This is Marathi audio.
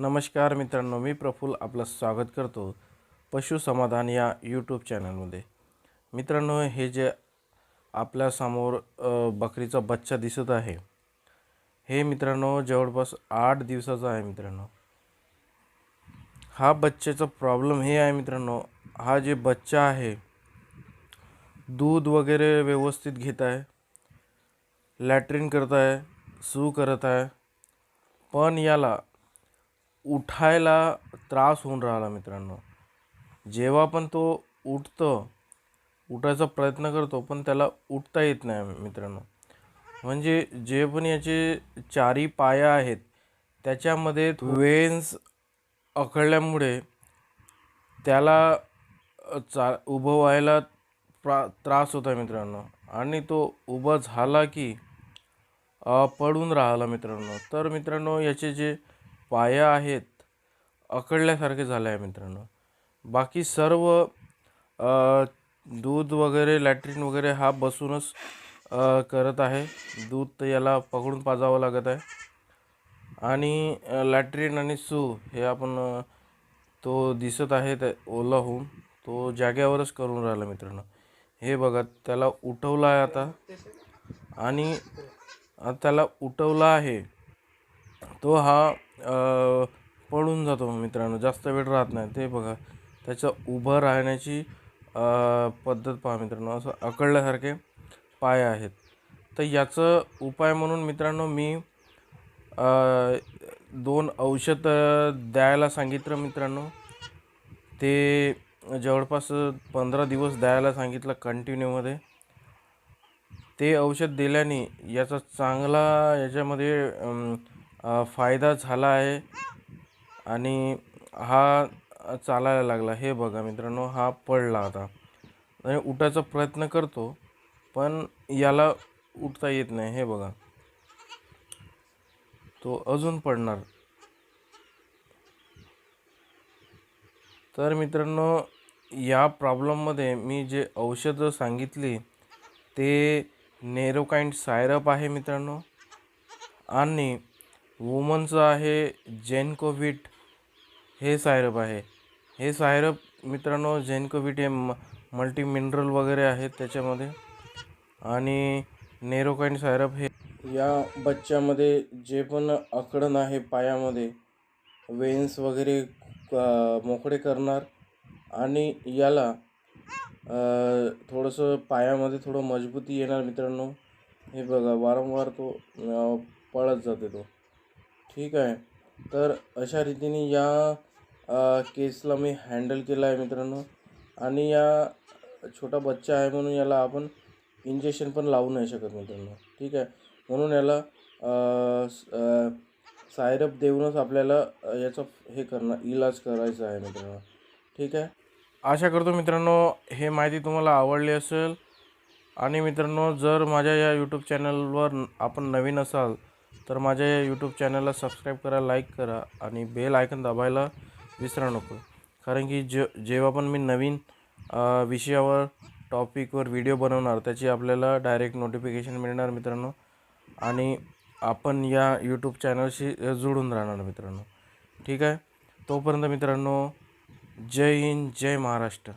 नमस्कार मित्रांनो मी प्रफुल्ल आपलं स्वागत करतो पशुसमाधान या यूट्यूब चॅनलमध्ये मित्रांनो हे जे आपल्यासमोर बकरीचा बच्चा दिसत आहे हे मित्रांनो जवळपास आठ दिवसाचा आहे मित्रांनो. हा बच्चेचा प्रॉब्लेम हे आहे मित्रांनो हा जे बच्चा आहे दूध वगैरे व्यवस्थित घेत आहे लॅट्रिन करत आहे सू करत आहे पण याला उठायला त्रास होऊन राहिला मित्रांनो. जेव्हा पण तो उठतं उठायचा प्रयत्न करतो पण त्याला उठता येत नाही मित्रांनो. म्हणजे जे पण याचे चारी पाया आहेत त्याच्यामध्ये वेन्स अकळल्यामुळे त्याला चा उभं व्हायला प्रा त्रास होता मित्रांनो. आणि तो उभा झाला की पडून राहिला मित्रांनो. तर मित्रांनो याचे जे पाया आहेत. अकडल्यासारखे झालं आहे मित्रांनो. बाकी सर्व दूध वगैरे लॅट्रिन वगैरे हा बसूनच करत आहे. दूध तर याला पकडून पाजावं लागत आहे. आणि लॅट्रिन आणि सू हे आपण तो दिसत आहे त्या ओला होऊन तो जाग्यावरच करून राहिला मित्रांनो. हे बघा त्याला उठवलं आहे आता. आणि त्याला उठवला आहे. तो हा पळून पडून जातो मित्रांनो जास्त वेळ राहत नाही ते बघा. त्याचं उभं राहण्याची पद्धत पहा मित्रांनो असं अकळल्यासारखे पाय आहेत. तर याचं उपाय म्हणून मित्रांनो मी दोन औषध द्यायला सांगितलं मित्रांनो. ते जवळपास पंधरा दिवस द्यायला सांगितलं कंटिन्यूमध्ये ते औषध दिल्याने याचा चांगला याच्यामध्ये फायदा झाला आहे आणि हा चालायला लागला. हे बघा मित्रांनो हा पडला आता. आणि उठायचा प्रयत्न करतो पण याला उठता येत नाही. हे बघा. तो अजून पडणार. तर मित्रांनो या प्रॉब्लेममध्ये मी जे औषधं सांगितली ते नेरोकाइंड सायरप आहे मित्रांनो. आणि वुमनचं आहे जेनकोविट. हे सायरप आहे. हे सायरप मित्रांनो जेनकोविट हे म मल्टी मिनरल वगैरे आहेत त्याच्यामध्ये. आणि नेरोकाईन सायरप हे या बच्च्यामध्ये जे पण अकडण आहे पायामध्ये वेन्स वगैरे मोकळे करणार. आणि याला थोडंसं पायामध्ये थोडं मजबूती येणार मित्रांनो. हे बघा वारंवार तो पळत जाते तो. ठीक आहे. तर अशा रीतीने या केसला मी हँडल केलं आहे मित्रांनो. आणि या छोटा बच्चा आहे म्हणून याला आपण इंजेक्शन पण लावू नाही शकत मित्रांनो. ठीक आहे. म्हणून याला सायरप देऊनच आपल्याला याचं हे करणं इलाज करायचा आहे मित्रांनो. ठीक आहे? आशा करतो मित्रांनो हे माहिती तुम्हाला आवडली असेल. आणि मित्रांनो जर माझ्या या यूट्यूब चॅनलवर आपण नवीन असाल तर माझ्या या यूट्यूब चॅनलला सबस्क्राईब करा लाईक करा आणि बेल आयकन दाबायला विसरा नको. कारण की जे जेव्हा पण मी नवीन विषयावर टॉपिकवर व्हिडिओ बनवणार त्याची आपल्याला डायरेक्ट नोटिफिकेशन मिळणार मित्रांनो. आणि आपण या यूट्यूब चॅनलशी जुळून जोडून राहणार मित्रांनो. ठीक आहे? तोपर्यंत मित्रांनो जय हिंद जय महाराष्ट्र.